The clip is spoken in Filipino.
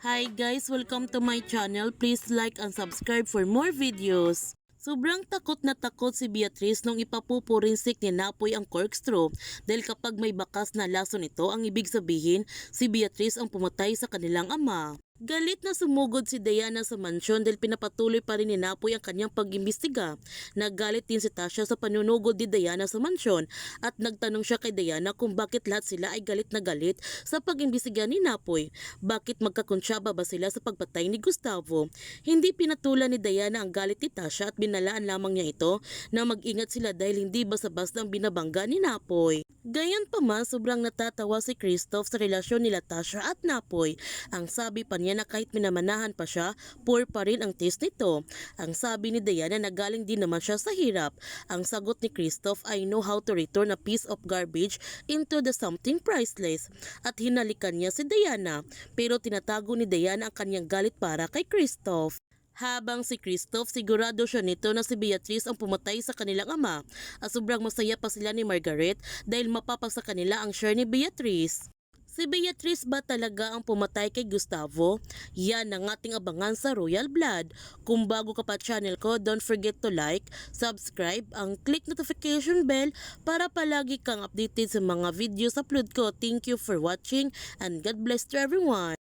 Hi guys, welcome to my channel. Please like and subscribe for more videos. Sobrang takot na takot si Beatrice nung ipapupurinsik ni Napoy ang corkscrew dahil kapag may bakas na laso nito ang ibig sabihin si Beatrice ang pumatay sa kanilang ama. Galit na sumugod si Diana sa mansyon dahil pinapatuloy pa rin ni Napoy ang kanyang pag-imbestiga. Nagalit din si Tasha sa panunugod ni Diana sa mansyon at nagtanong siya kay Diana kung bakit lahat sila ay galit na galit sa pag-imbestiga ni Napoy. Bakit magkakonsyaba ba sila sa pagpatay ni Gustavo? Hindi pinatulan ni Diana ang galit ni Tasha at binalaan lamang niya ito na mag-ingat sila dahil hindi basta-basta ang binabangga ni Napoy. Gayon pa man, sobrang natatawa si Christoph sa relasyon nila Tasha at Napoy. Ang sabi pa niya na kahit minamanahan pa siya, poor pa rin ang taste nito. Ang sabi ni Diana na galing din naman siya sa hirap. Ang sagot ni Christoph I know how to return a piece of garbage into the something priceless. At hinalikan niya si Diana. Pero tinatago ni Diana ang kanyang galit para kay Christoph. Habang si Christoph sigurado siya nito na si Beatrice ang pumatay sa kanilang ama at sobrang masaya pa sila ni Margaret dahil mapapasa kanila ang share ni Beatrice. Si Beatrice ba talaga ang pumatay kay Gustavo? Yan ang ating abangan sa Royal Blood. Kung bago ka pa channel ko, don't forget to like, subscribe, ang click notification bell para palagi kang updated sa mga videos upload ko. Thank you for watching and God bless to everyone.